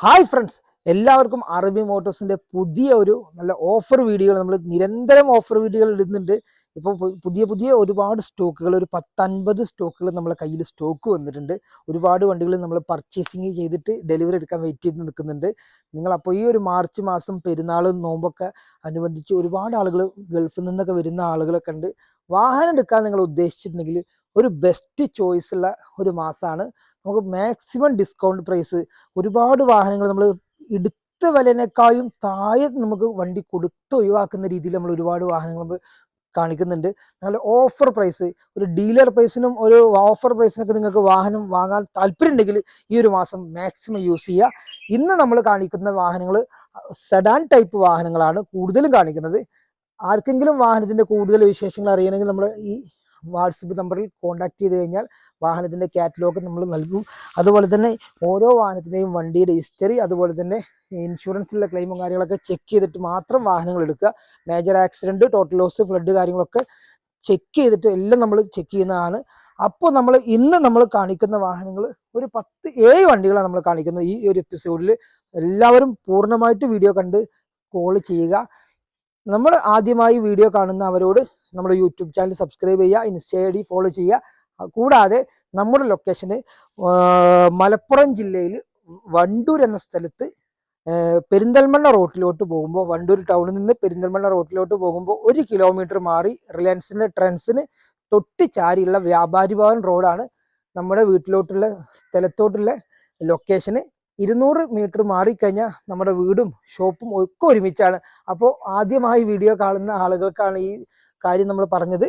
Hi friends എല്ലാവർക്കും അറബി മോട്ടോഴ്സിന്റെ പുതിയ ഒരു നല്ല ഓഫർ വീഡിയോകൾ നമ്മൾ നിരന്തരം ഓഫർ വീഡിയോകൾ ഇടുന്നുണ്ട്. ഇപ്പോൾ പുതിയ പുതിയ ഒരുപാട് സ്റ്റോക്കുകൾ ഒരു പത്തൻപത് സ്റ്റോക്കുകൾ നമ്മളെ കയ്യിൽ സ്റ്റോക്ക് വന്നിട്ടുണ്ട്. ഒരുപാട് വണ്ടികൾ നമ്മൾ പർച്ചേസിങ് ചെയ്തിട്ട് ഡെലിവറി എടുക്കാൻ വെയിറ്റ് ചെയ്ത് നിൽക്കുന്നുണ്ട്. നിങ്ങൾ അപ്പോൾ ഈ ഒരു മാർച്ച് മാസം പെരുന്നാൾ നോമ്പൊക്കെ അനുബന്ധിച്ച് ഒരുപാട് ആളുകൾ ഗൾഫിൽ നിന്നൊക്കെ വരുന്ന ആളുകളൊക്കെ ഉണ്ട്. വാഹനം എടുക്കാൻ നിങ്ങൾ ഉദ്ദേശിച്ചിട്ടുണ്ടെങ്കിൽ ഒരു ബെസ്റ്റ് ചോയ്സ് ഉള്ള ഒരു മാസമാണ് നമുക്ക് മാക്സിമം ഡിസ്കൗണ്ട് പ്രൈസ് ഒരുപാട് വാഹനങ്ങൾ നമ്മൾ എടുത്ത വിലനേക്കാളും താഴെ നമുക്ക് വണ്ടി കൊടുത്ത് ഒഴിവാക്കുന്ന രീതിയിൽ നമ്മൾ ഒരുപാട് വാഹനങ്ങൾ കാണിക്കുന്നുണ്ട്. നല്ല ഓഫർ പ്രൈസ് ഒരു ഡീലർ പ്രൈസിനും ഒരു ഓഫർ പ്രൈസിനൊക്കെ നിങ്ങൾക്ക് വാഹനം വാങ്ങാൻ താല്പര്യം ഉണ്ടെങ്കിൽ ഈ ഒരു മാസം മാക്സിമം യൂസ് ചെയ്യുക. ഇന്ന് നമ്മൾ കാണിക്കുന്ന വാഹനങ്ങൾ സെഡാൻ ടൈപ്പ് വാഹനങ്ങളാണ് കൂടുതലും കാണിക്കുന്നത്. ആർക്കെങ്കിലും വാഹനത്തിന്റെ കൂടുതൽ വിശേഷങ്ങൾ അറിയണമെങ്കിൽ നമ്മൾ ഈ വാട്സപ്പ് നമ്പറിൽ കോൺടാക്ട് ചെയ്ത് കഴിഞ്ഞാൽ വാഹനത്തിന്റെ കാറ്റലോഗ് നമ്മൾ നൽകും. അതുപോലെ തന്നെ ഓരോ വാഹനത്തിന്റെയും വണ്ടിയുടെ ഹിസ്റ്ററി അതുപോലെ തന്നെ ഇൻഷുറൻസിലുള്ള ക്ലെയിമും കാര്യങ്ങളൊക്കെ ചെക്ക് ചെയ്തിട്ട് മാത്രം വാഹനങ്ങൾ എടുക്കുക. Major accident total loss flood കാര്യങ്ങളൊക്കെ ചെക്ക് ചെയ്തിട്ട് എല്ലാം നമ്മൾ ചെക്ക് ചെയ്യുന്നതാണ്. അപ്പോൾ നമ്മൾ ഇന്ന് നമ്മൾ കാണിക്കുന്ന വാഹനങ്ങൾ ഒരു പത്ത് ഏഴ് വണ്ടികളാണ് നമ്മൾ കാണിക്കുന്നത് ഈ ഒരു എപ്പിസോഡിൽ എല്ലാവരും പൂർണമായിട്ട് വീഡിയോ കണ്ട് കോൾ ചെയ്യുക. നമ്മൾ ആദ്യമായി വീഡിയോ കാണുന്ന അവരോട് നമ്മുടെ യൂട്യൂബ് ചാനൽ സബ്സ്ക്രൈബ് ചെയ്യുക ഇൻസ്റ്റ ഐ ഡി ഫോളോ ചെയ്യുക. കൂടാതെ നമ്മുടെ ലൊക്കേഷന് മലപ്പുറം ജില്ലയിൽ വണ്ടൂർ എന്ന സ്ഥലത്ത് പെരിന്തൽമണ്ണ റോട്ടിലോട്ട് പോകുമ്പോൾ വണ്ടൂർ ടൗണിൽ നിന്ന് പെരിന്തൽമണ്ണ റോട്ടിലോട്ട് പോകുമ്പോൾ ഒരു കിലോമീറ്റർ മാറി റിലയൻസിന്റെ ട്രെൻസിന് തൊട്ട് ചാരിയുള്ള വ്യാപാരി ഭവൻ റോഡാണ് നമ്മുടെ വീട്ടിലോട്ടുള്ള സ്ഥലത്തോട്ടുള്ള ലൊക്കേഷന് ഇരുന്നൂറ് മീറ്റർ മാറിക്കഴിഞ്ഞാൽ നമ്മുടെ വീടും ഷോപ്പും ഒക്കെ ഒരുമിച്ചാണ്. അപ്പോൾ ആദ്യമായി വീഡിയോ കാണുന്ന ആളുകൾക്കാണ് ഈ കാര്യം നമ്മൾ പറഞ്ഞത്.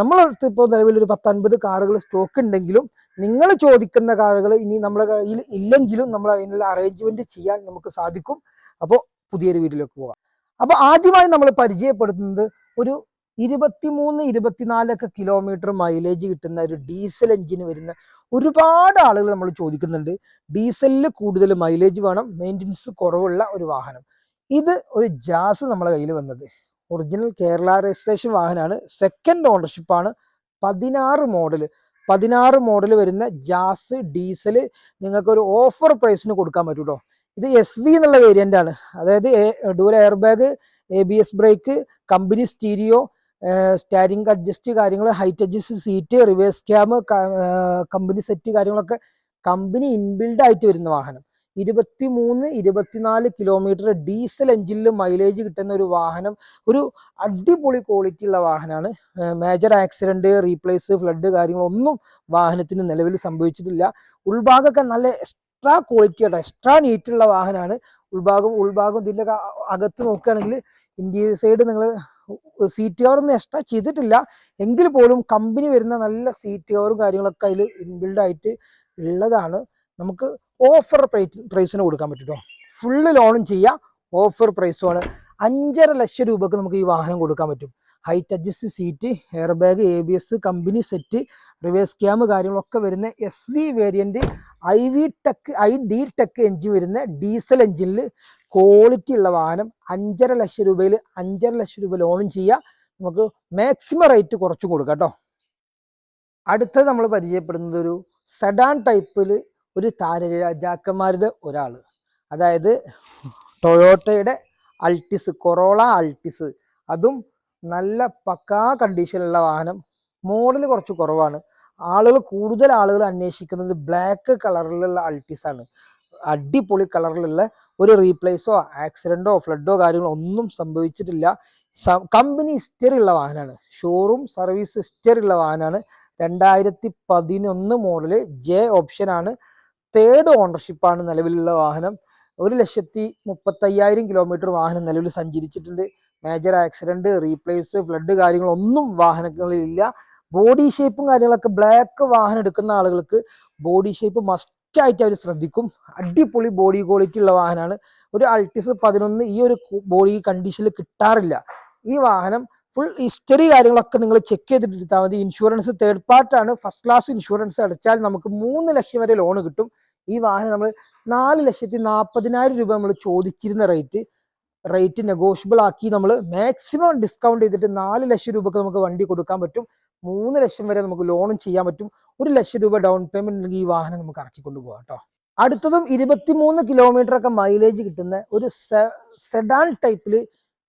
നമ്മളടുത്ത് ഇപ്പോൾ നിലവിൽ ഒരു പത്തൊൻപത് കാറുകൾ സ്റ്റോക്ക് ഉണ്ടെങ്കിലും നിങ്ങൾ ചോദിക്കുന്ന കാറുകൾ ഇനി നമ്മുടെ കയ്യിൽ ഇല്ലെങ്കിലും നമ്മൾ അതിനുള്ള അറേഞ്ച്മെന്റ് ചെയ്യാൻ നമുക്ക് സാധിക്കും. അപ്പോൾ പുതിയൊരു വീട്ടിലേക്ക് പോകാം. അപ്പോൾ ആദ്യമായി നമ്മൾ പരിചയപ്പെടുത്തുന്നത് ഒരു ഇരുപത്തിമൂന്ന് ഇരുപത്തിനാലൊക്കെ കിലോമീറ്റർ മൈലേജ് കിട്ടുന്ന ഒരു ഡീസൽ എഞ്ചിന് വരുന്ന ഒരുപാട് ആളുകൾ നമ്മൾ ചോദിക്കുന്നുണ്ട്. ഡീസലിൽ കൂടുതൽ മൈലേജ് വേണം മെയിന്റനൻസ് കുറവുള്ള ഒരു വാഹനം. ഇത് ഒരു ജാസ് നമ്മളെ കയ്യിൽ വന്നത്. ഒറിജിനൽ കേരള രജിസ്ട്രേഷൻ വാഹനമാണ് സെക്കൻഡ് ഓണർഷിപ്പാണ് പതിനാറ് മോഡൽ പതിനാറ് മോഡൽ വരുന്ന ജാസ് ഡീസൽ നിങ്ങൾക്ക് ഒരു ഓഫർ പ്രൈസിന് കൊടുക്കാൻ പറ്റും കേട്ടോ ഇത് എസ് വി എന്നുള്ള വേരിയന്റ് ആണ്. അതായത് dual air bag A B S brake company stereo steering adjust കാര്യങ്ങൾ height adjust seat reverse cam company set കാര്യങ്ങളൊക്കെ കമ്പനി ഇൻബിൽഡ് ആയിട്ട് വരുന്ന വാഹനം. ഇരുപത്തി മൂന്ന് ഇരുപത്തിനാല് കിലോമീറ്റർ ഡീസൽ എഞ്ചിനിൽ മൈലേജ് കിട്ടുന്ന ഒരു വാഹനം. ഒരു അടിപൊളി ക്വാളിറ്റി ഉള്ള വാഹനമാണ് മേജർ ആക്സിഡന്റ് റീപ്ലേസ് ഫ്ലഡ് കാര്യങ്ങളൊന്നും വാഹനത്തിന് നിലവിൽ സംഭവിച്ചിട്ടില്ല. ഉൾഭാഗമൊക്കെ നല്ല എക്സ്ട്രാ ക്വാളിറ്റി ആട്ടോ എക്സ്ട്രാ നീറ്റുള്ള വാഹനമാണ് ഉൾഭാഗം ഉൾഭാഗം ഇതിന്റെ അകത്ത് നോക്കുകയാണെങ്കിൽ ഇന്റീരിയർ സൈഡ് നിങ്ങൾ സീറ്റ് ആർ ഒന്നും എക്സ്ട്രാ ചെയ്തിട്ടില്ല. എങ്കിൽ പോലും കമ്പനി വരുന്ന നല്ല സീറ്റ് കവറും കാര്യങ്ങളൊക്കെ അതിൽ ഇൻബിൽഡ് ആയിട്ട് ഉള്ളതാണ്. നമുക്ക് ഓഫർ പ്രൈസിന് കൊടുക്കാൻ പറ്റും കേട്ടോ ഫുള്ള് ലോണും ചെയ്യാം. ഓഫർ പ്രൈസുമാണ് അഞ്ചര ലക്ഷം രൂപക്ക് നമുക്ക് ഈ വാഹനം കൊടുക്കാൻ പറ്റും. Height adjust seat air bag A B S company set reverse cam കാര്യങ്ങളൊക്കെ വരുന്ന S V variant I V tech I D tech engine വരുന്ന ഡീസൽ എഞ്ചിനിൽ ക്വാളിറ്റി ഉള്ള വാഹനം അഞ്ചര ലക്ഷം രൂപയിൽ അഞ്ചര ലക്ഷം രൂപ ലോൺ ചെയ്യുക നമുക്ക് മാക്സിമം റേറ്റ് കുറച്ച് കൊടുക്കാം കേട്ടോ. അടുത്തത് നമ്മൾ പരിചയപ്പെടുന്നത് ഒരു സെഡാൻ ടൈപ്പിൽ ഒരു താരരാജാക്കന്മാരുടെ ഒരാൾ. അതായത് ടൊയോട്ടയുടെ അൾട്ടിസ് കൊറോള അൾട്ടിസ്. അതും നല്ല പക്കാ കണ്ടീഷനിലുള്ള വാഹനം. മോഡൽ കുറച്ച് കുറവാണ്. ആളുകൾ കൂടുതൽ ആളുകൾ അന്വേഷിക്കുന്നത് ബ്ലാക്ക് കളറിലുള്ള അൾട്ടിസ് ആണ് അടിപൊളി കളറിലുള്ള ഒരു റീപ്ലേസോ ആക്സിഡന്റോ ഫ്ലഡോ കാര്യങ്ങളോ ഒന്നും സംഭവിച്ചിട്ടില്ല. കമ്പനി ഹിസ്റ്ററി ഉള്ള വാഹനമാണ് ഷോറൂം സർവീസ് ഹിസ്റ്ററി ഉള്ള വാഹനമാണ് രണ്ടായിരത്തി പതിനൊന്ന് മോഡൽ ജെ ഓപ്ഷനാണ് തേർഡ് ഓണർഷിപ്പാണ് നിലവിലുള്ള വാഹനം. ഒരു ലക്ഷത്തി മുപ്പത്തയ്യായിരം കിലോമീറ്റർ വാഹനം നിലവിൽ സഞ്ചരിച്ചിട്ടുണ്ട്. മേജർ ആക്സിഡന്റ് റീപ്ലേസ് ഫ്ലഡ് കാര്യങ്ങളൊന്നും വാഹനങ്ങളിലില്ല. ബോഡി ഷേപ്പും കാര്യങ്ങളൊക്കെ ബ്ലാക്ക് വാഹനം എടുക്കുന്ന ആളുകൾക്ക് ബോഡി ഷേപ്പ് മസ്റ്റ് ആയിട്ട് അവർ ശ്രദ്ധിക്കും. അടിപൊളി ബോഡി ക്വാളിറ്റി ഉള്ള വാഹനമാണ് ഒരു അൾട്ടിസ് പതിനൊന്ന് ഈ ഒരു ബോഡി കണ്ടീഷനിൽ കിട്ടാറില്ല. ഈ വാഹനം ഫുൾ ഹിസ്റ്ററി കാര്യങ്ങളൊക്കെ നിങ്ങൾ ചെക്ക് ചെയ്തിട്ട് എടുത്താൽ മതി. ഇൻഷുറൻസ് തേർഡ് പാർട്ടാണ് ഫസ്റ്റ് ക്ലാസ് ഇൻഷുറൻസ് അടച്ചാൽ നമുക്ക് മൂന്ന് ലക്ഷം വരെ ലോൺ കിട്ടും. ഈ വാഹനം നമ്മൾ നാല് ലക്ഷത്തി നാൽപ്പതിനായിരം രൂപ നമ്മൾ ചോദിച്ചിരുന്ന റേറ്റ് റേറ്റ് നെഗോഷ്യബിൾ ആക്കി നമ്മൾ മാക്സിമം ഡിസ്കൗണ്ട് ചെയ്തിട്ട് നാല് ലക്ഷം രൂപക്ക് നമുക്ക് വണ്ടി കൊടുക്കാൻ പറ്റും. മൂന്ന് ലക്ഷം വരെ നമുക്ക് ലോണും ചെയ്യാൻ പറ്റും. ഒരു ലക്ഷം രൂപ ഡൗൺ പേയ്മെന്റ് ഉണ്ടെങ്കിൽ ഈ വാഹനം നമുക്ക് ഇറക്കി കൊണ്ടുപോകാം കേട്ടോ. അടുത്തതും ഇരുപത്തിമൂന്ന് കിലോമീറ്റർ ഒക്കെ മൈലേജ് കിട്ടുന്ന ഒരു സെഡാൻ ടൈപ്പിൽ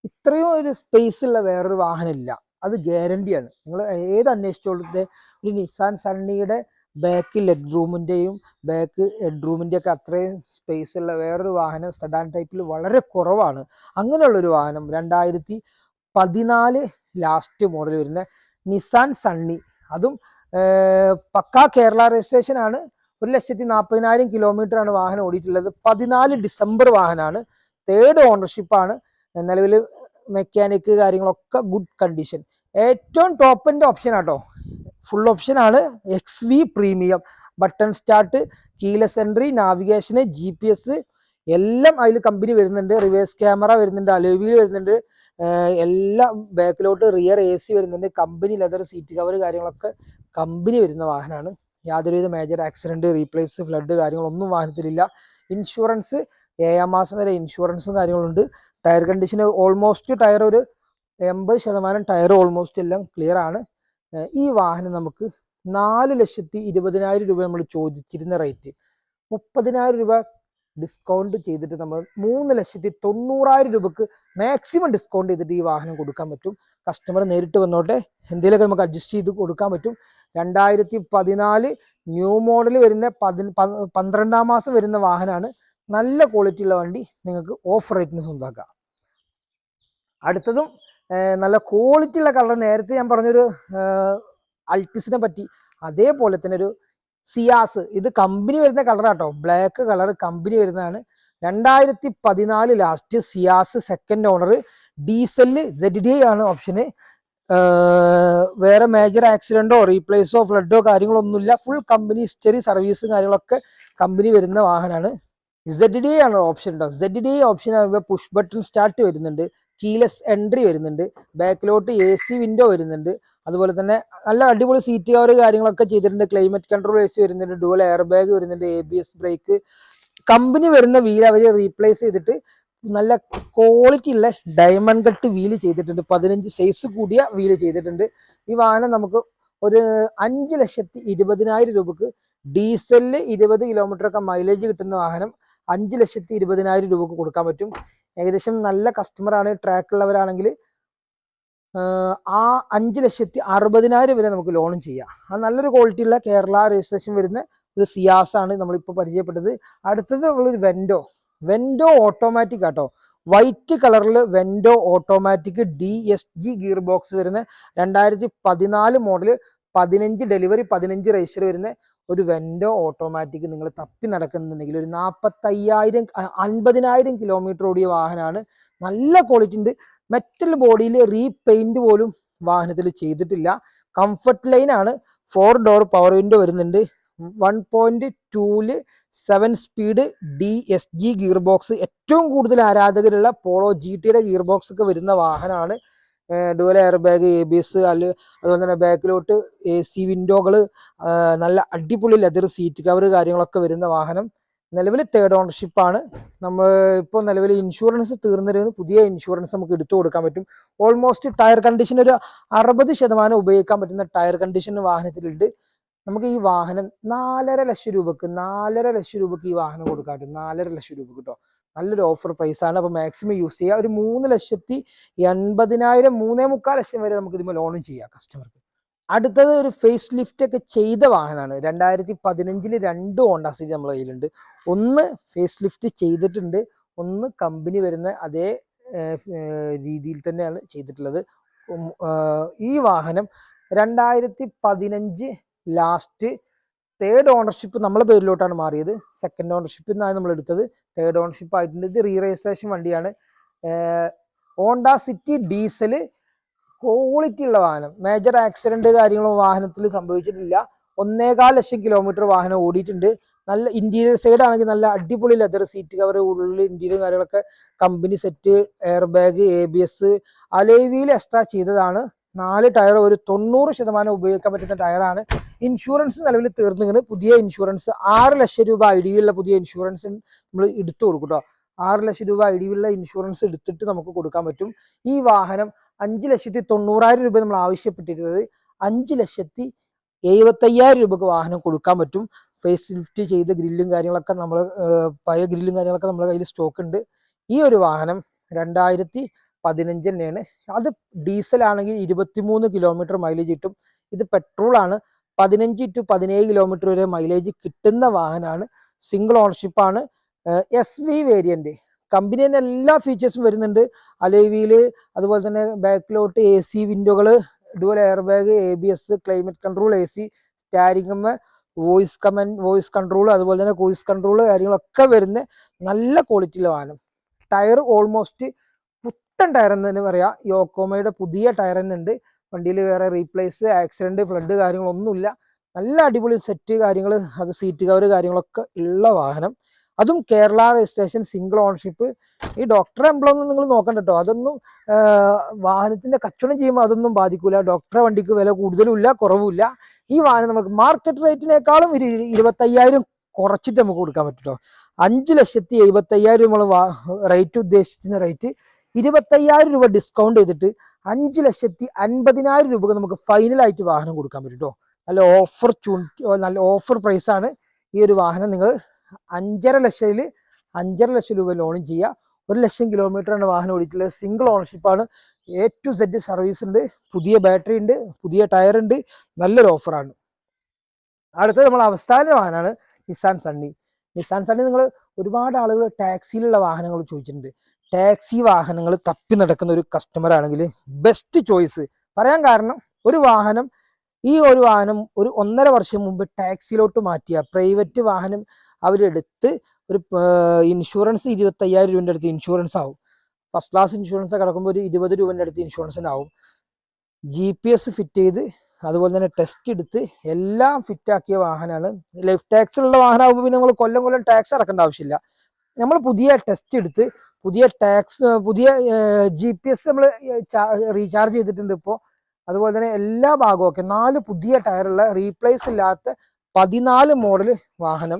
ഇത്രയും ഒരു സ്പേസ് ഉള്ള വേറൊരു വാഹനം ഇല്ല അത് ഗ്യാരണ്ടിയാണ് നിങ്ങൾ ഏത് അന്വേഷിച്ചോളത്തെ ഒരു നിസാൻ സണ്ണിയുടെ ബാക്ക് ലെഗ് റൂമിന്റെയും ബാക്ക് ഹെഡ് റൂമിന്റെ ഒക്കെ അത്രയും സ്പേസ് ഉള്ള വേറൊരു വാഹനം സെഡാൻ ടൈപ്പിൽ വളരെ കുറവാണ്. അങ്ങനെയുള്ളൊരു വാഹനം രണ്ടായിരത്തി പതിനാല് ലാസ്റ്റ് മോഡൽ വരുന്ന നിസാൻ സണ്ണി അതും പക്കാ കേരള രജിസ്ട്രേഷൻ ആണ് ഒരു ലക്ഷത്തി നാൽപ്പതിനായിരം കിലോമീറ്റർ ആണ് വാഹനം ഓടിയിട്ടുള്ളത്. പതിനാല് ഡിസംബർ വാഹനമാണ് തേർഡ് ഓണർഷിപ്പ് ആണ്. നിലവിൽ മെക്കാനിക്ക് കാര്യങ്ങളൊക്കെ ഗുഡ് കണ്ടീഷൻ ഏറ്റവും ടോപ്പിന്റെ ഓപ്ഷൻ ആട്ടോ. ഫുൾ ഓപ്ഷൻ ആണ്. X V premium button start keyless entry navigation G P S എല്ലാം അതിൽ കമ്പനി വരുന്നുണ്ട്. റിവേഴ്സ് ക്യാമറ വരുന്നുണ്ട്. അലോവിയിൽ വരുന്നുണ്ട്. എല്ലാം ബാക്കിലോട്ട് റിയർ എ സി വരുന്നുണ്ട്. കമ്പനി ലെതർ സീറ്റ് കവർ കാര്യങ്ങളൊക്കെ കമ്പനി വരുന്ന വാഹനമാണ്. യാതൊരുവിധ മേജർ ആക്സിഡന്റ് റീപ്ലേസ് ഫ്ലഡ് കാര്യങ്ങളൊന്നും വാഹനത്തിലില്ല. ഇൻഷുറൻസ് ഏഴാം മാസം വരെ ഇൻഷുറൻസും കാര്യങ്ങളുണ്ട്. ടയർ കണ്ടീഷൻ ഓൾമോസ്റ്റ് ടയർ ഒരു എൺപത് ശതമാനം ടയർ ഓൾമോസ്റ്റ് എല്ലാം ക്ലിയർ ആണ്. ഈ വാഹനം നമുക്ക് നാല് ലക്ഷത്തി ഇരുപതിനായിരം രൂപ നമ്മൾ ചോദിച്ചിരുന്ന റേറ്റ് മുപ്പതിനായിരം രൂപ ഡിസ്കൗണ്ട് ചെയ്തിട്ട് നമ്മൾ മൂന്ന് ലക്ഷത്തി തൊണ്ണൂറായിരം രൂപക്ക് മാക്സിമം ഡിസ്കൗണ്ട് ചെയ്തിട്ട് ഈ വാഹനം കൊടുക്കാൻ പറ്റും. കസ്റ്റമർ നേരിട്ട് വന്നോട്ടെ എന്തെങ്കിലുമൊക്കെ നമുക്ക് അഡ്ജസ്റ്റ് ചെയ്ത് കൊടുക്കാൻ പറ്റും. രണ്ടായിരത്തി പതിനാല് ന്യൂ മോഡൽ വരുന്ന പതി പന്ത്രണ്ടാം മാസം വരുന്ന വാഹനമാണ് നല്ല ക്വാളിറ്റി ഉള്ള വണ്ടി നിങ്ങൾക്ക് ഓഫ് റേറ്റിന് സ്വന്തമാക്കാം അടുത്തതും നല്ല ക്വാളിറ്റി ഉള്ള കളർ നേരത്തെ ഞാൻ പറഞ്ഞൊരു അൾട്ടിസിനെ പറ്റി അതേപോലെ തന്നെ ഒരു സിയാസ്. ഇത് കമ്പനി വരുന്ന കളറാട്ടോ ബ്ലാക്ക് കളർ കമ്പനി വരുന്നതാണ്. രണ്ടായിരത്തി പതിനാല് last Ciaz second owner diesel Z D ആണ് ഓപ്ഷന് വേറെ മേജർ ആക്സിഡന്റോ റീപ്ലേസോ ഫ്ലഡോ കാര്യങ്ങളൊന്നുമില്ല. ഫുൾ കമ്പനി ഹിസ്റ്ററി സർവീസും കാര്യങ്ങളൊക്കെ കമ്പനി വരുന്ന വാഹനമാണ് സെഡ് ഡി ആണ് ഓപ്ഷൻ ഉണ്ടോ സെഡ് ഡി ഓപ്ഷൻ ആകുമ്പോൾ പുഷ് ബട്ടൺ സ്റ്റാർട്ട് വരുന്നുണ്ട്. കീലെസ് എൻട്രി വരുന്നുണ്ട്. ബാക്കിലോട്ട് എ സി വിൻഡോ വരുന്നുണ്ട്. അതുപോലെ തന്നെ നല്ല അടിപൊളി സീറ്റ് കവർ കാര്യങ്ങളൊക്കെ ചെയ്തിട്ടുണ്ട്. ക്ലൈമറ്റ് കൺട്രോൾ എ സി വരുന്നുണ്ട്. ഡുവൽ എയർ ബാഗ് വരുന്നുണ്ട്. A B S brake company വരുന്ന വീൽ അവർ റീപ്ലേസ് ചെയ്തിട്ട് നല്ല ക്വാളിറ്റി ഉള്ള ഡയമണ്ട് കട്ട് വീൽ ചെയ്തിട്ടുണ്ട്. പതിനഞ്ച് സൈസ് കൂടിയ വീൽ ചെയ്തിട്ടുണ്ട്. ഈ വാഹനം നമുക്ക് ഒരു അഞ്ച് ലക്ഷത്തി ഇരുപതിനായിരം രൂപക്ക് ഡീസലിൽ ഇരുപത് കിലോമീറ്റർ ഒക്കെ മൈലേജ് കിട്ടുന്ന വാഹനം അഞ്ച് ലക്ഷത്തി ഇരുപതിനായിരം രൂപക്ക് കൊടുക്കാൻ പറ്റും. ഏകദേശം നല്ല കസ്റ്റമർ ആണ് ട്രാക്ക് ഉള്ളവരാണെങ്കിൽ ആ അഞ്ച് ലക്ഷത്തി അറുപതിനായിരം വരെ നമുക്ക് ലോണും ചെയ്യാം. ആ നല്ലൊരു ക്വാളിറ്റി ഉള്ള കേരള രജിസ്ട്രേഷൻ വരുന്ന ഒരു സിയാസ് ആണ് നമ്മളിപ്പോൾ പരിചയപ്പെട്ടത്. അടുത്തത് ഉള്ളൊരു വെൻഡോ വെൻഡോ ഓട്ടോമാറ്റിക് ആട്ടോ. വൈറ്റ് കളറിൽ window automatic D S G gear box വരുന്ന രണ്ടായിരത്തി പതിനാല് മോഡൽ പതിനഞ്ച് ഡെലിവറി പതിനഞ്ച് രജിസ്റ്റർ വരുന്ന ഒരു വെൻഡോ ഓട്ടോമാറ്റിക് നിങ്ങൾ തപ്പി നടക്കുന്നുണ്ടെങ്കിൽ ഒരു നാൽപ്പത്തയ്യായിരം അൻപതിനായിരം കിലോമീറ്റർ ഓടിയ വാഹനമാണ് നല്ല ക്വാളിറ്റി ഉണ്ട്. മെറ്റൽ ബോഡിയിൽ റീപെയിന്റ് പോലും വാഹനത്തിൽ ചെയ്തിട്ടില്ല. കംഫർട്ട് ലൈൻ ആണ്. ഫോർ ഡോർ പവർ വിൻഡോ വരുന്നുണ്ട്. One point two seven speed D S G gear box ഏറ്റവും കൂടുതൽ ആരാധകരുള്ള പോളോ ജി ടിയുടെ ഗിയർ ബോക്സ് ഒക്കെ വരുന്ന വാഹനമാണ് dual air bag A B S അല്ല അതുപോലെ തന്നെ ബാക്കിലോട്ട് എ സി വിൻഡോകൾ നല്ല അടിപൊളി ലെതർ സീറ്റ് കവർ കാര്യങ്ങളൊക്കെ വരുന്ന വാഹനം. നിലവിൽ തേർഡ് ഓണർഷിപ്പ് ആണ്. നമ്മൾ ഇപ്പോൾ നിലവിൽ ഇൻഷുറൻസ് തീർന്നതിന് പുതിയ ഇൻഷുറൻസ് നമുക്ക് എടുത്തു കൊടുക്കാൻ പറ്റും. ഓൾമോസ്റ്റ് ടയർ കണ്ടീഷൻ ഒരു അറുപത് ശതമാനം ഉപയോഗിക്കാൻ പറ്റുന്ന ടയർ കണ്ടീഷൻ വാഹനത്തിലുണ്ട്. നമുക്ക് ഈ വാഹനം നാലര ലക്ഷം രൂപക്ക് നാലര ലക്ഷം രൂപക്ക് ഈ വാഹനം കൊടുക്കാൻ പറ്റും. നാലര ലക്ഷം രൂപ കിട്ടോ നല്ലൊരു ഓഫർ പ്രൈസ് ആണ്. അപ്പോൾ മാക്സിമം യൂസ് ചെയ്യുക ഒരു മൂന്ന് ലക്ഷത്തി എൺപതിനായിരം മൂന്നേ മുക്കാൽ ലക്ഷം വരെ നമുക്ക് ഇതിന്മേൽ ലോണും ചെയ്യാം കസ്റ്റമർക്ക് അടുത്തത് ഒരു ഫേസ് ലിഫ്റ്റ് ഒക്കെ ചെയ്ത വാഹനമാണ്. രണ്ടായിരത്തി പതിനഞ്ചിൽ രണ്ട് ഹോണ്ട സിറ്റി നമ്മളെ കയ്യിലുണ്ട്. ഒന്ന് ഫേസ് ലിഫ്റ്റ് ചെയ്തിട്ടുണ്ട്. ഒന്ന് കമ്പനി വരുന്ന അതേ രീതിയിൽ തന്നെയാണ് ചെയ്തിട്ടുള്ളത്. ഈ വാഹനം രണ്ടായിരത്തി പതിനഞ്ച് ലാസ്റ്റ് തേർഡ് ഓണർഷിപ്പ് നമ്മളെ പേരിലോട്ടാണ് മാറിയത്. സെക്കൻഡ് ഓണർഷിപ്പിൽ നിന്നാണ് നമ്മൾ എടുത്തത്. തേർഡ് ഓണർഷിപ്പ് ആയിട്ടുണ്ട്. ഇത് റീ രജിസ്ട്രേഷൻ വണ്ടിയാണ് ഹോണ്ട സിറ്റി ഡീസൽ ക്വാളിറ്റി ഉള്ള വാഹനം. മേജർ ആക്സിഡന്റ് കാര്യങ്ങളോ വാഹനത്തിൽ സംഭവിച്ചിട്ടില്ല. ഒന്നേകാൽ ലക്ഷം കിലോമീറ്റർ വാഹനം ഓടിയിട്ടുണ്ട്. നല്ല ഇന്റീരിയർ സൈഡ് ആണെങ്കിൽ നല്ല അടിപൊളി ലെതർ സീറ്റ് കവർ ഉള്ളിൽ ഇന്റീരിയർ കാര്യങ്ങളൊക്കെ company set air bag A B S അലോവിയിൽ extra ചെയ്തതാണ്. നാല് ടയർ ഒരു തൊണ്ണൂറ് ശതമാനം ഉപയോഗിക്കാൻ പറ്റുന്ന ടയറാണ് ഇൻഷുറൻസ് നിലവിൽ തീർന്നിങ്ങനെ പുതിയ ഇൻഷുറൻസ് ആറ് ലക്ഷം രൂപ ഐ ഡി ഉള്ള പുതിയ ഇൻഷുറൻസ് നമ്മൾ എടുത്തു കൊടുക്കും കേട്ടോ ആറ് ലക്ഷം രൂപ ഐ ഡി ഉള്ള ഇൻഷുറൻസ് എടുത്തിട്ട് നമുക്ക് കൊടുക്കാൻ പറ്റും. ഈ വാഹനം അഞ്ച് ലക്ഷത്തി തൊണ്ണൂറായിരം രൂപ നമ്മൾ ആവശ്യപ്പെട്ടിരുന്നത് അഞ്ച് ലക്ഷത്തി എഴുപത്തയ്യായിരം രൂപക്ക് വാഹനം കൊടുക്കാൻ പറ്റും. ഫേസ് ലിഫ്റ്റ് ചെയ്ത ഗ്രില്ലും കാര്യങ്ങളൊക്കെ നമ്മൾ പഴയ ഗ്രില്ലും കാര്യങ്ങളൊക്കെ നമ്മുടെ കയ്യിൽ സ്റ്റോക്ക് ഉണ്ട്. ഈ ഒരു വാഹനം രണ്ടായിരത്തി പതിനഞ്ച് തന്നെയാണ് അത് ഡീസൽ ആണെങ്കിൽ ഇരുപത്തിമൂന്ന് കിലോമീറ്റർ മൈലേജ് കിട്ടും. ഇത് പെട്രോൾ ആണ് പതിനഞ്ച് ടു പതിനേഴ് കിലോമീറ്റർ വരെ മൈലേജ് കിട്ടുന്ന വാഹനമാണ്. സിംഗിൾ ഓണർഷിപ്പ് ആണ്. എസ് വി വേരിയന്റ് കമ്പനി തന്നെ എല്ലാ ഫീച്ചേഴ്സും വരുന്നുണ്ട്. അലോവിയിൽ അതുപോലെ തന്നെ ബാക്കിലോട്ട് A C വിൻഡോകൾ dual air bag A B S climate control A C steering voice command voice control അതുപോലെ തന്നെ വോയിസ് കൺട്രോൾ കാര്യങ്ങളൊക്കെ വരുന്ന നല്ല ക്വാളിറ്റിയിലെ വാഹനം. ടയർ ഓൾമോസ്റ്റ് പുത്തൻ ടയർ എന്ന് തന്നെ പറയാം യോക്കോമയുടെ പുതിയ ടയർ തന്നെ ഉണ്ട്. വണ്ടിയിൽ വേറെ റീപ്ലേസ് ആക്സിഡന്റ് ഫ്ലഡ് കാര്യങ്ങളൊന്നുമില്ല. നല്ല അടിപൊളി സെറ്റ് കാര്യങ്ങൾ അത് സീറ്റ് കവർ കാര്യങ്ങളൊക്കെ ഉള്ള വാഹനം. അതും കേരള രജിസ്ട്രേഷൻ സിംഗിൾ ഓണർഷിപ്പ് ഈ ഡോക്ടറെ എംപ്ലോ ഒന്നും നിങ്ങൾ നോക്കണ്ട കേട്ടോ അതൊന്നും വാഹനത്തിന്റെ കച്ചവടം ചെയ്യുമ്പോൾ അതൊന്നും ബാധിക്കൂല. ഡോക്ടറെ വണ്ടിക്ക് വില കൂടുതലും ഇല്ല കുറവുമില്ല. ഈ വാഹനം നമുക്ക് മാർക്കറ്റ് റേറ്റിനേക്കാളും ഒരു ഇരു- ഇരുപത്തയ്യായിരം കുറച്ചിട്ട് നമുക്ക് കൊടുക്കാൻ പറ്റും ട്ടോ. അഞ്ച് ലക്ഷത്തി എഴുപത്തയ്യായിരം നമ്മൾ റേറ്റ് ഉദ്ദേശിക്കുന്ന റേറ്റ് ഇരുപത്തയ്യായിരം രൂപ ഡിസ്കൗണ്ട് ചെയ്തിട്ട് അഞ്ച് ലക്ഷത്തി അൻപതിനായിരം രൂപക്ക് നമുക്ക് ഫൈനലായിട്ട് വാഹനം കൊടുക്കാൻ പറ്റും കേട്ടോ നല്ല ഓഫർ നല്ല ഓഫർ പ്രൈസ് ആണ്. ഈ ഒരു വാഹനം നിങ്ങൾ അഞ്ചര ലക്ഷത്തിൽ അഞ്ചര ലക്ഷം രൂപ ലോണും ചെയ്യുക. ഒരു ലക്ഷം കിലോമീറ്ററാണ് വാഹനം ഓടിയിട്ടുള്ളത്. സിംഗിൾ ഓണർഷിപ്പാണ് എ ടു സെഡ് സർവീസ് ഉണ്ട്. പുതിയ ബാറ്ററി ഉണ്ട്. പുതിയ ടയർ ഉണ്ട്. നല്ലൊരു ഓഫറാണ് അടുത്തത് നമ്മൾ അവസാന വാഹനമാണ് നിസാൻ സണ്ണി നിസാൻ സണ്ണി നിങ്ങൾ ഒരുപാട് ആളുകൾ ടാക്സിയിലുള്ള വാഹനങ്ങൾ ചോദിച്ചിട്ടുണ്ട്. ടാക്സി വാഹനങ്ങൾ തപ്പി നടക്കുന്ന ഒരു കസ്റ്റമർ ആണെങ്കിൽ ബെസ്റ്റ് ചോയ്സ് പറയാൻ കാരണം ഒരു വാഹനം ഈ ഒരു വാഹനം ഒരു ഒന്നര വർഷം മുമ്പ് ടാക്സിയിലോട്ട് മാറ്റിയ. പ്രൈവറ്റ് വാഹനം അവരെടുത്ത് ഒരു ഇൻഷുറൻസ് ഇരുപത്തി അയ്യായിരം രൂപന്റെ അടുത്ത് ഇൻഷുറൻസ് ആവും. ഫസ്റ്റ് ക്ലാസ് ഇൻഷുറൻസ് കിടക്കുമ്പോൾ ഒരു ഇരുപത് രൂപന്റെ അടുത്ത് ഇൻഷുറൻസിനാവും ജി പി എസ് ഫിറ്റ് ചെയ്ത് അതുപോലെ തന്നെ ടെസ്റ്റ് എടുത്ത് എല്ലാം ഫിറ്റാക്കിയ വാഹനമാണ്. ലൈഫ് ടാക്സിലുള്ള വാഹനമാകുമ്പോൾ പിന്നെ നമ്മൾ കൊല്ലം കൊല്ലം ടാക്സ് ഇറക്കേണ്ട ആവശ്യമില്ല. നമ്മൾ പുതിയ ടെസ്റ്റ് എടുത്ത് പുതിയ ടാക്സ് പുതിയ ജി പി എസ് നമ്മൾ റീചാർജ് ചെയ്തിട്ടുണ്ട് ഇപ്പോൾ അതുപോലെ തന്നെ എല്ലാ ഭാഗവും ഒക്കെ നാല് പുതിയ ടയറുള്ള റീപ്ലേസ് ഇല്ലാത്ത പതിനാല് മോഡൽ വാഹനം.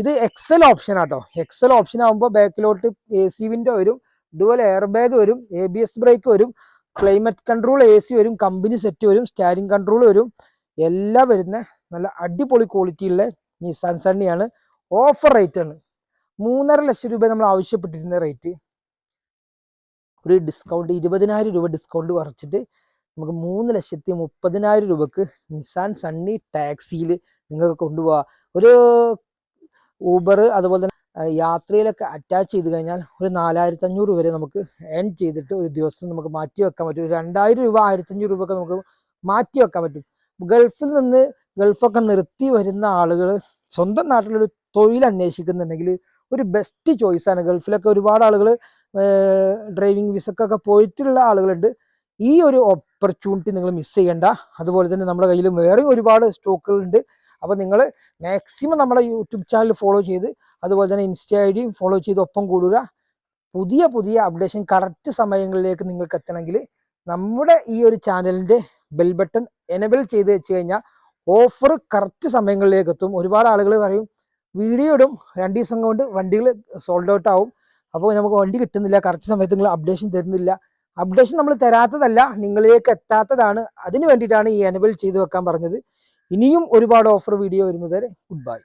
ഇത് excel option auto. Excel option ആകുമ്പോൾ ബാക്കിലോട്ട് എ സി വിൻഡോ വരും ഡുവൽ എയർ ബാഗ് വരും എ ബി എസ് ബ്രേക്ക് വരും ക്ലൈമറ്റ് കൺട്രോൾ എ സി വരും കമ്പനി സെറ്റ് വരും സ്റ്റാരിങ് കൺട്രോൾ വരും. എല്ലാം വരുന്ന നല്ല അടിപൊളി ക്വാളിറ്റിയുള്ള നിസാൻ സണ്ണിയാണ് ഓഫർ റേറ്റ് ആണ്. മൂന്നര ലക്ഷം രൂപ നമ്മൾ ആവശ്യപ്പെട്ടിരുന്ന റേറ്റ് ഒരു ഡിസ്കൗണ്ട് ഇരുപതിനായിരം രൂപ ഡിസ്കൗണ്ട് കുറച്ചിട്ട് നമുക്ക് മൂന്ന് ലക്ഷത്തി മുപ്പതിനായിരം രൂപക്ക് നിസാൻ സണ്ണി ടാക്സിയിൽ നിങ്ങൾക്ക് കൊണ്ടുപോകാം ഒരു ഊബർ അതുപോലെ തന്നെ യാത്രയിലൊക്കെ അറ്റാച്ച് ചെയ്ത് കഴിഞ്ഞാൽ ഒരു നാലായിരത്തി അഞ്ഞൂറ് വരെ നമുക്ക് ഏൺ ചെയ്തിട്ട് ഒരു ദിവസം നമുക്ക് മാറ്റി വെക്കാൻ പറ്റും. ഒരു രണ്ടായിരം രൂപ ആയിരത്തി അഞ്ഞൂറ് രൂപ ഒക്കെ നമുക്ക് മാറ്റി വെക്കാൻ പറ്റും. ഗൾഫിൽ നിന്ന് ഗൾഫൊക്കെ നിർത്തി വരുന്ന ആളുകൾ സ്വന്തം നാട്ടിലൊരു തൊഴിൽ അന്വേഷിക്കുന്നുണ്ടെങ്കിൽ ഒരു ബെസ്റ്റ് ചോയ്സാണ് ഗൾഫിലൊക്കെ ഒരുപാട് ആളുകൾ ഡ്രൈവിംഗ് വിസക്കൊക്കെ പോയിട്ടുള്ള ആളുകളുണ്ട്. ഈ ഒരു ഓപ്പർച്യൂണിറ്റി നിങ്ങൾ മിസ് ചെയ്യേണ്ട. അതുപോലെ തന്നെ നമ്മുടെ കയ്യിൽ വേറെ ഒരുപാട് സ്റ്റോക്കുകളുണ്ട് അപ്പോൾ നിങ്ങൾ മാക്സിമം നമ്മുടെ യൂട്യൂബ് ചാനൽ ഫോളോ ചെയ്ത് അതുപോലെ തന്നെ ഇൻസ്റ്റ ഐ ഡിയും ഫോളോ ചെയ്ത് ഒപ്പം കൂടുക. പുതിയ പുതിയ അപ്ഡേഷൻ കറക്റ്റ് സമയങ്ങളിലേക്ക് നിങ്ങൾക്ക് എത്തണമെങ്കിൽ നമ്മുടെ ഈ ഒരു ചാനലിന്റെ ബെൽ ബട്ടൺ എനബിൾ ചെയ്ത് വെച്ച് കഴിഞ്ഞാൽ ഓഫർ കറക്റ്റ് സമയങ്ങളിലേക്ക് എത്തും. ഒരുപാട് ആളുകൾ പറയും വീഡിയോ ഇടും. രണ്ട് ദിവസം കൊണ്ട് വണ്ടികൾ സോൾഡ് ഔട്ട് ആവും. അപ്പോൾ നമുക്ക് വണ്ടി കിട്ടുന്നില്ല. കറക്റ്റ് സമയത്ത് നിങ്ങൾ അപ്ഡേഷൻ തരുന്നില്ല. അപ്ഡേഷൻ നമ്മൾ തരാത്തതല്ല നിങ്ങളിലേക്ക് എത്താത്തതാണ്. അതിന് വേണ്ടിയിട്ടാണ് ഈ എനബിൾ ചെയ്തു വെക്കാൻ പറഞ്ഞത്. ഇനിയും ഒരുപാട് ഓഫർ വീഡിയോ വരുന്നത് വരെ. Good bye